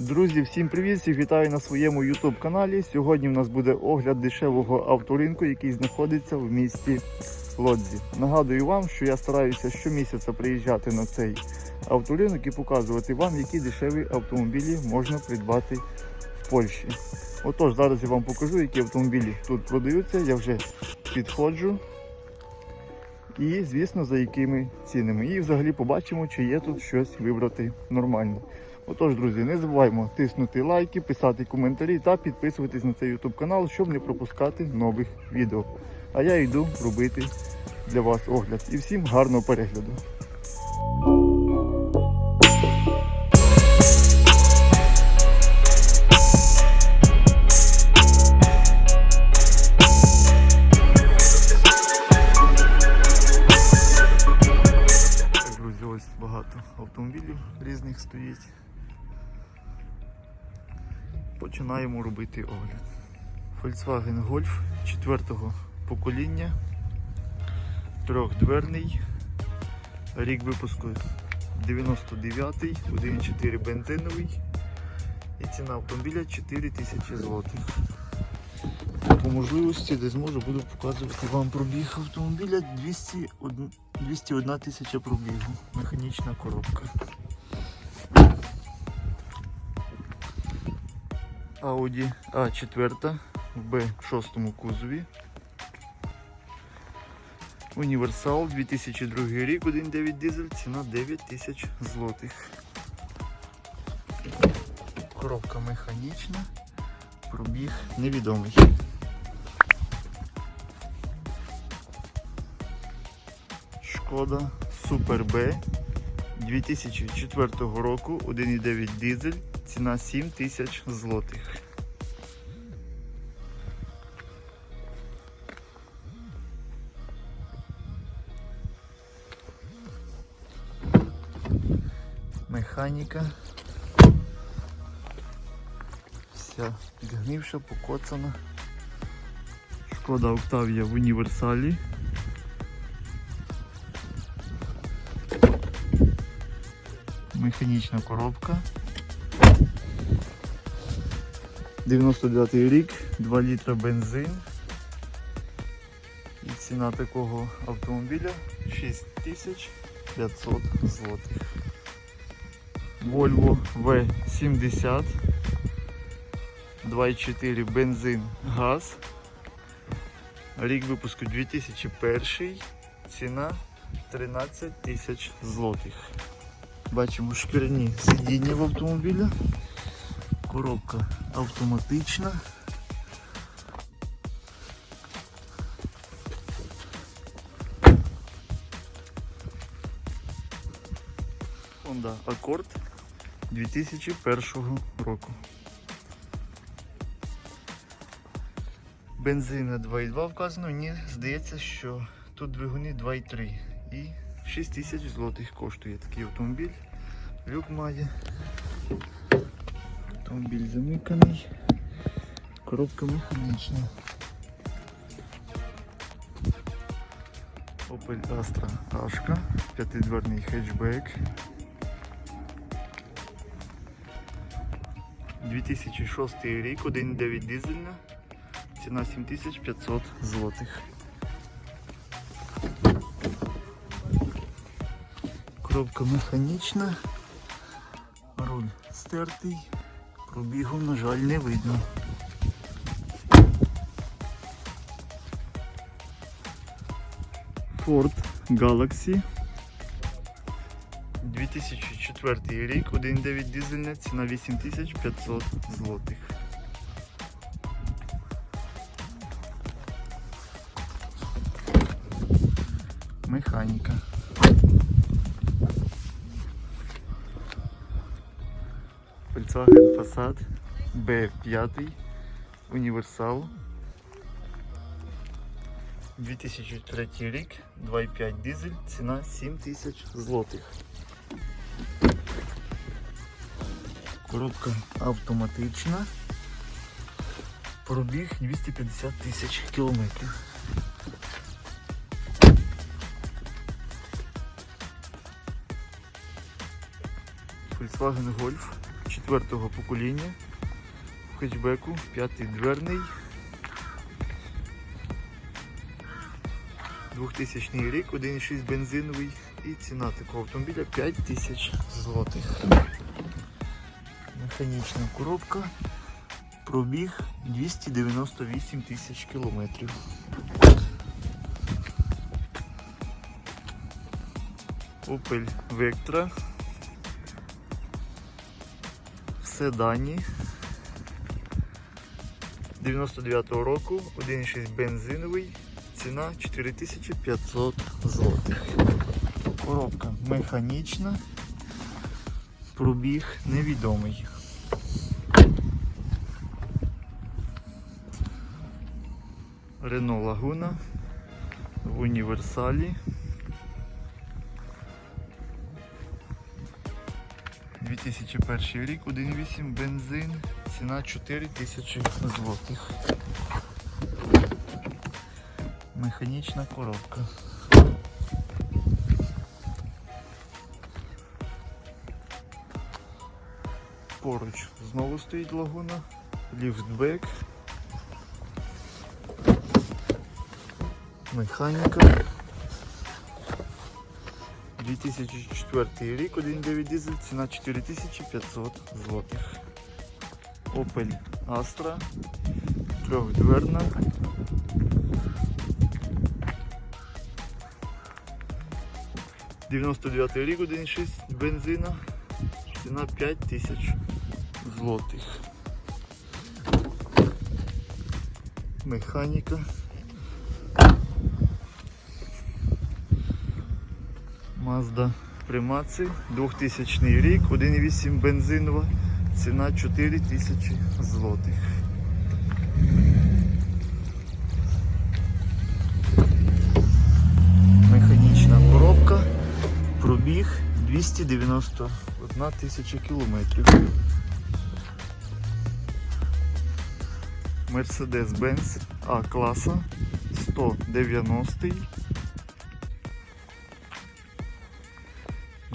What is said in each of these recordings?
Друзі, всім привіт! Всіх вітаю на своєму YouTube каналі. Сьогодні в нас буде огляд дешевого авторинку, який знаходиться в місті Лодзі. Нагадую вам, що я стараюся щомісяця приїжджати на цей авторинок і показувати вам, які дешеві автомобілі можна придбати в Польщі. Отож, зараз я вам покажу, які автомобілі тут продаються. Я вже підходжу. І, звісно, за якими цінами. І взагалі побачимо, чи є тут щось вибрати нормально. Отож, друзі, не забуваємо тиснути лайки, писати коментарі та підписуватись на цей YouTube канал, щоб не пропускати нових відео. А я йду робити для вас огляд. І всім гарного перегляду. Ось багато автомобілів різних стоїть. Починаємо робити огляд. Volkswagen Golf 4 покоління, трьохдверний, рік випуску 99-й, 1.4 бензиновий і ціна автомобіля 4000 злотих. По можливості, де зможу, буду показувати вам пробіг автомобіля 201, 201 тисяча пробігу. Механічна коробка. Audi A4 в B6 кузові. Універсал 2002 рік, 1.9 дизель, ціна 9 тисяч злотих. Коробка механічна, пробіг невідомий. Шкода Супер Б 2004 року, 1.9 дизель, ціна 7 тисяч злотих. Механіка. Вся підгнивша, покоцана. Шкода Октавія в універсалі. Механічна коробка. 99 рік, 2 літра бензин. І ціна такого автомобіля 6500 злотих. Volvo V70 2,4 бензин газ. Рік випуску 2001, ціна 13 тисяч злотих. Бачимо шкіряні сидіння в автомобілі. Коробка автоматична. Honda Accord 2001 року. Бензина 2,2 вказано, мені здається, що тут двигуни 2,3 і 6 тисяч злотих коштує такий автомобіль. Люк має. Автомобіль замиканий. Коробка механічна. Opel Astra Ашка, п'ятидверний хетчбек. 2006 рік, 1,9 дизельна, ціна 7500 злотих. Коробка механічна, руль стертий, пробігу, на жаль, не видно. Ford Galaxy 2004 рік, 1.9 дизельна, ціна 8500 злотих. Механіка. Volkswagen Passat B5 універсал 2003 рік, 2,5 дизель, ціна 7000 злотих. Коробка автоматична. Пробіг 250 тисяч кілометрів. Volkswagen Golf четвертого покоління. В хетчбеку, п'ятий дверний. 2000 рік, 1,6 бензиновий і ціна такого автомобіля 5000 злотих. Механічна коробка. Пробіг 298 тисяч кілометрів. Opel Vectra. Седані 99-го року, 1,6 бензиновий, ціна 4500 злотих. Коробка механічна, пробіг невідомий. Рено Лагуна в універсалі. 2001 рік, 1,8 бензин, ціна 4000 злотих. Механічна коробка. Поруч знову стоїть лагуна, ліфтбек, механіка. 2004 рік, 1.9 дизель, ціна 4500 злотих. Opel Astra, трьохдверна. «99 рік, 1.6 бензина, ціна 5000 злотих. Механіка. Mazda Примаци, 2000 рік, 1,8 бензинова, ціна 4000 злотих. Механічна коробка, пробіг 291 тисяча кілометрів. Mercedes-Benz А класа 190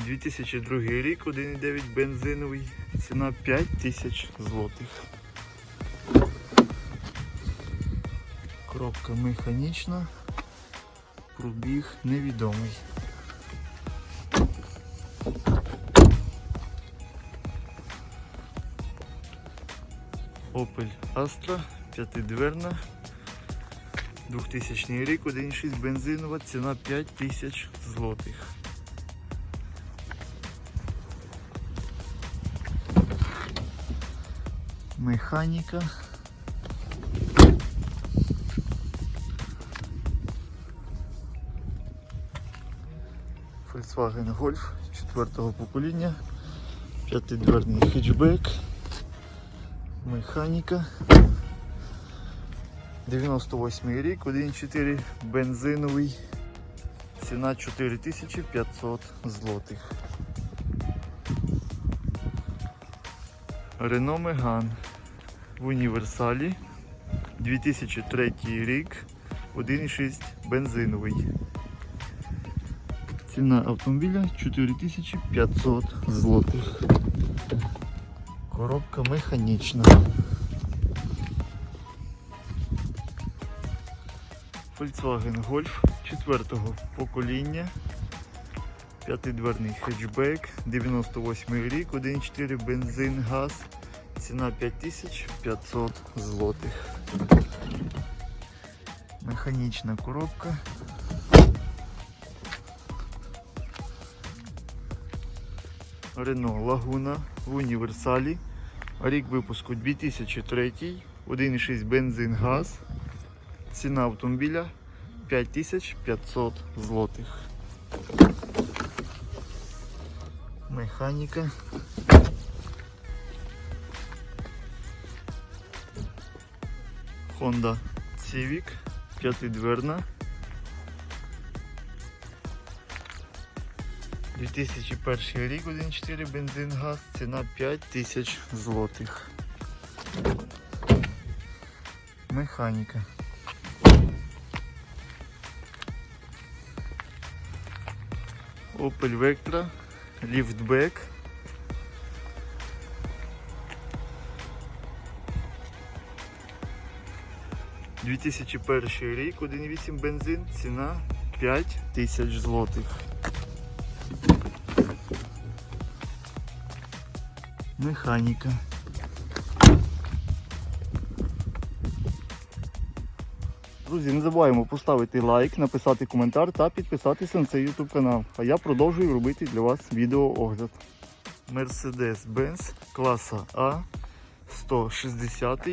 2002 рік, 1,9 бензиновий, ціна 5 тисяч злотих. Коробка механічна, пробіг невідомий. Opel Astra, п'ятидверна, 2000 рік, 1,6 бензинова, ціна 5 тисяч злотих. Механіка. Volkswagen Golf 4 покоління, п'ятидверний хетчбек, механіка. 98 рік, 1,4 бензиновий, ціна 4500 злотих. Renault Megane в універсалі 2003 рік, 1,6 бензиновий. Ціна автомобіля 4500 злотих. Коробка механічна. Volkswagen Golf 4 покоління. П'ятидверний хетчбек, 98 рік, 1,4 бензин, газ, ціна 5500 злотих. Механічна коробка. Рено Лагуна в універсалі. Рік випуску 2003, 1,6 бензин, газ. Ціна автомобіля 5500 злотих. Механіка. Honda Civic, п'ятидверна. 2001 рік, 1.4 бензин газ, ціна 5000 злотих. Механіка. Opel Vectra, ліфтбек. 2001 рік, 1,8 бензин, ціна 5 тисяч злотих. Механіка. Друзі, не забуваємо поставити лайк, написати коментар та підписатися на цей YouTube канал. А я продовжую робити для вас відеоогляд. Mercedes-Benz класа А 160.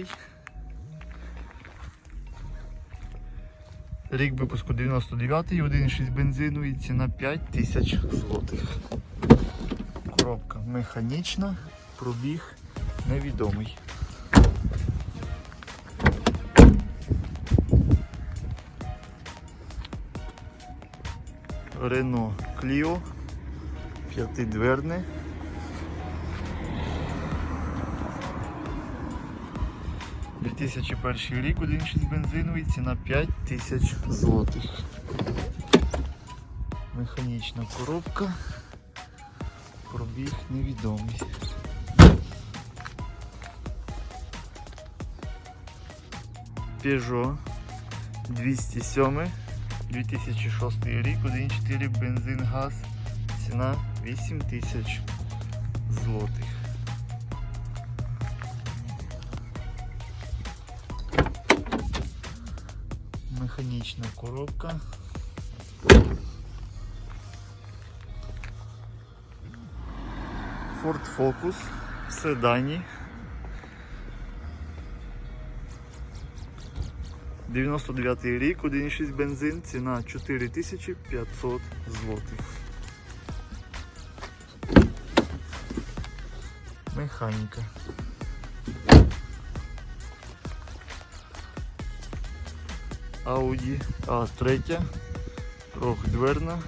Рік випуску 99 1,6 бензину і ціна 5 тисяч злотих. Коробка механічна, пробіг невідомий. Рено Кліо, п'ятидверне. – 2001 рік, 1,6 бензиновий, ціна 5 тисяч злотих. Механічна коробка, пробіг невідомий. Peugeot 207 2006 рік, 1,4 бензин газ, ціна 8 тисяч злотих. Механічна коробка. Ford Focus в седані. 99 рік, 1,6 бензин, ціна 4500 злотих. Механіка. Audi A3, трьохдверна.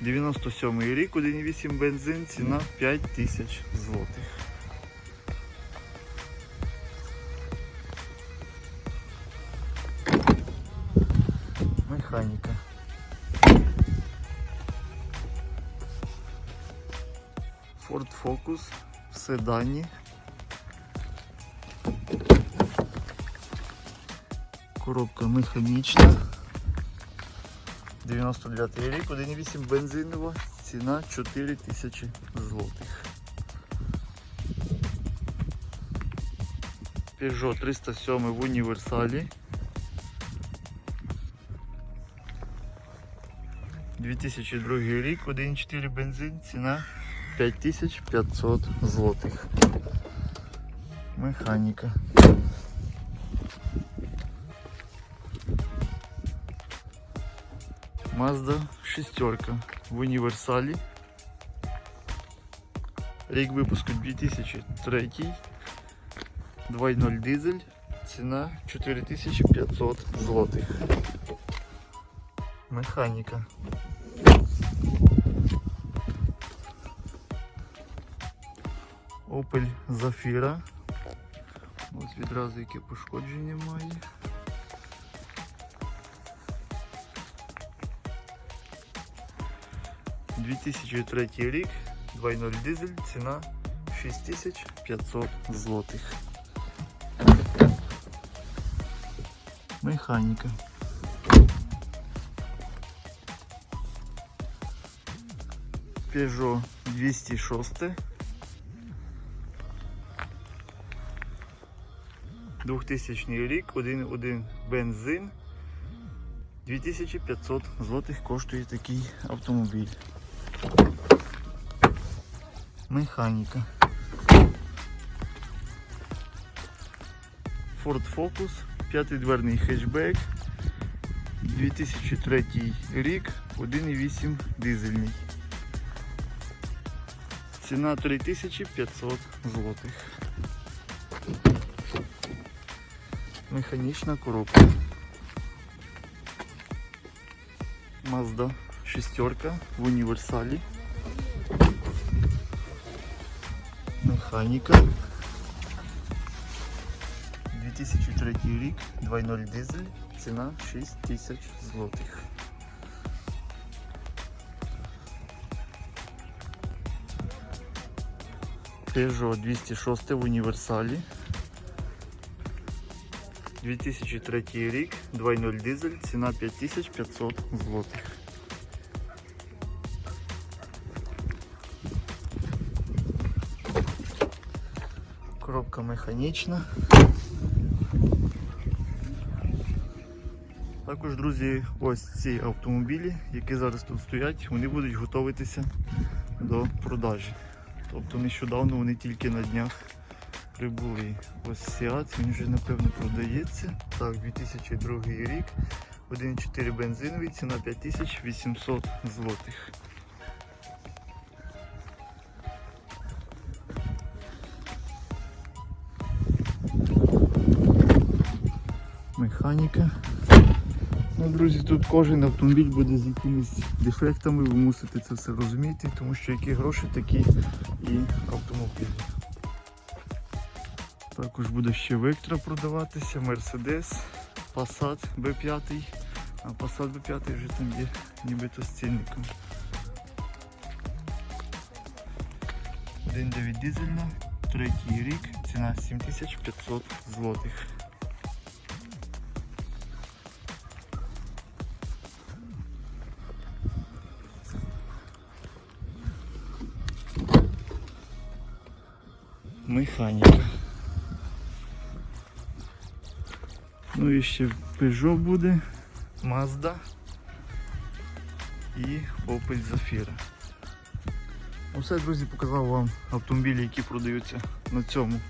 97 рік, 1,8 бензин, ціна 5000 злотих. Механіка. Ford Focus в седані. Коробка механічна. 99 рік, 1,8 бензинова, ціна 4000 злотих. Peugeot 307 в універсалі. 2002 рік, 1,4 бензин, ціна 5500 злотих. Механіка. Mazda шестерка в універсалі. Рік випуску 2003. 2.0 дизель. Ціна 4500 злотих. Механіка. Opel Zafira. Ось відразу яке пошкодження має. – 2003 рік, 2.0 дизель, ціна 6500 злотих. Механіка. Peugeot 206. 2000 рік, 1.1 бензин. 2500 злотих коштує такий автомобіль. Механіка. Ford Focus, п'ятидверний хетчбек. 2003 рік, 1.8 дизельний. Ціна 3500 злотих. Механічна коробка. Mazda шестерка в універсалі. Механіка. 2003 рік, 2.0 дизель, ціна 6000 злотих. Peugeot 206 в універсалі. 2003 рік, 2.0 дизель, ціна 5500 злотих. Коробка механічна. Також, друзі, ось ці автомобілі, які зараз тут стоять, вони будуть готуватися до продажі. Тобто нещодавно вони тільки на днях прибули. Ось Seat, він вже напевно продається. Так, 2002 рік, 1.4 бензиновий, ціна 5800 злотих. Механіка. Ну, друзі, тут кожен автомобіль буде з якимись дефектами, ви мусите це все розуміти, тому що які гроші, такі і автомобілі. Також буде ще Vectra продаватися, Mercedes, Passat B5, а Passat B5 вже там є нібито з цінником. 1.9 дизельна, третій рік, ціна 7500 злотих. Механіка. Ну і ще Peugeot буде, Mazda і Opel Zafira. Усе, друзі, показав вам автомобілі, які продаються на цьому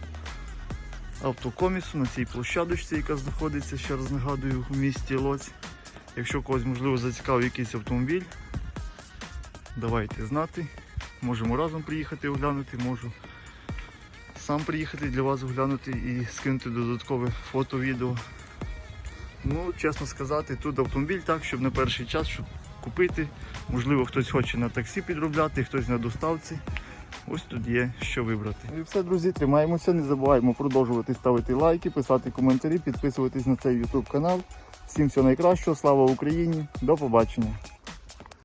автокомісу, на цій площадочці, яка знаходиться, ще раз нагадую, у місті Лоць. Якщо когось можливо зацікавив якийсь автомобіль, давайте знати. Можемо разом приїхати оглянути, можу сам приїхати для вас оглянути і скинути додаткове фото, відео. Ну, чесно сказати, тут автомобіль так, щоб на перший час, щоб купити. Можливо, хтось хоче на таксі підробляти, хтось на доставці. Ось тут є що вибрати. І все, друзі, тримаємося, не забуваємо продовжувати ставити лайки, писати коментарі, підписуватись на цей YouTube канал. Всім всього найкращого, слава Україні, до побачення.